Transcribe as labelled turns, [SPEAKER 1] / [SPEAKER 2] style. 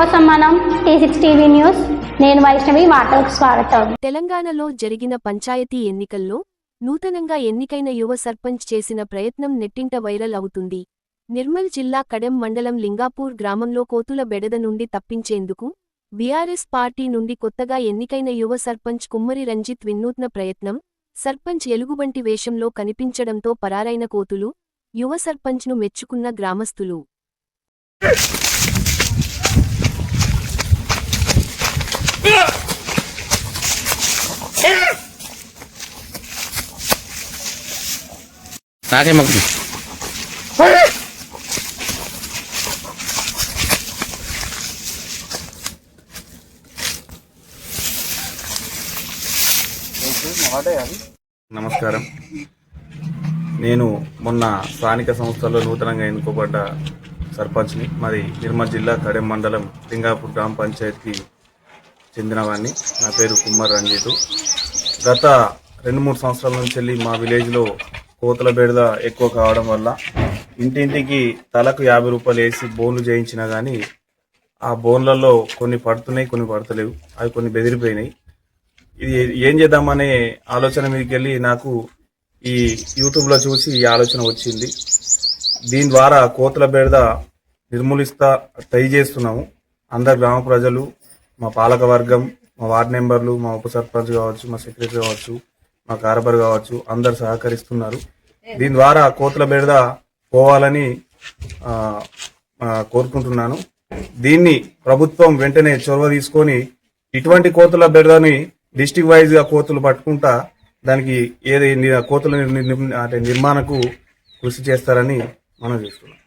[SPEAKER 1] కోసం మనం tea six TV news నేను వైష్ణవి వార్తలకు స్వాగతం.
[SPEAKER 2] తెలంగాణలో జరిగిన పంచాయతీ ఎన్నికల్లో నూతనంగా ఎన్నికైన యువ సర్పంచ్ చేసిన ప్రయత్నం నెట్టింట వైరల్ అవుతుంది. నిర్మల్ జిల్లా కడెం మండలం లింగాపూర్ గ్రామంలో కోతుల బెడద నుండి తప్పించేందుకు బీఆర్ఎస్ పార్టీ నుండి కొత్తగా ఎన్నికైన యువ సర్పంచ్ కుమ్మరి రంజిత్ వినూత్న ప్రయత్నం సర్పంచ్ ఎలుగుబంటి వేషంలో కనిపించడంతో పరారైన కోతులు యువ సర్పంచ్ను మెచ్చుకున్న గ్రామస్తులు.
[SPEAKER 3] నాకే మాకు నమస్కారం. నేను మొన్న స్థానిక సంస్థల్లో నూతనంగా ఎన్నుకోబడ్డ సర్పంచ్ని మరి నిర్మల్ జిల్లా కడెం మండలం లింగాపూర్ గ్రామ పంచాయతీకి చెందినవాడిని నా పేరు కుమార్ రంజితు. గత రెండు మూడు సంవత్సరాల నుంచి వెళ్ళి మా విలేజ్లో కోతల బెడద ఎక్కువ కావడం వల్ల ఇంటింటికి తలకు యాభై రూపాయలు వేసి బోన్లు చేయించినా కానీ ఆ బోన్లలో కొన్ని పడుతున్నాయి కొన్ని పడతలేవు. అవి కొన్ని బెదిరిపోయినాయి. ఇది ఏం చేద్దామనే ఆలోచన మీదకి వెళ్ళి నాకు ఈ యూట్యూబ్లో చూసి ఈ ఆలోచన వచ్చింది. దీని ద్వారా కోతల బెడద నిర్మూలిస్తా ట్రై చేస్తున్నాము. అందరు గ్రామ ప్రజలు మా పాలక వర్గం మా వార్డ్ మెంబర్లు మా ఉప సర్పంచ్ కావచ్చు మా సెక్రటరీ కావచ్చు మా కార్బర్ కావచ్చు అందరు సహకరిస్తున్నారు. దీని ద్వారా కోతుల బెడద పోవాలని ఆ, కోరుకుంటున్నాను. దీన్ని ప్రభుత్వం వెంటనే చొరవ తీసుకొని ఇటువంటి కోతుల బెడదని డిస్టిక్ వైజ్గా కోతులు పట్టుకుంటా దానికి ఏది కోతుల అంటే నిర్మాణకు కృషి చేస్తారని మనం చూస్తున్నాం.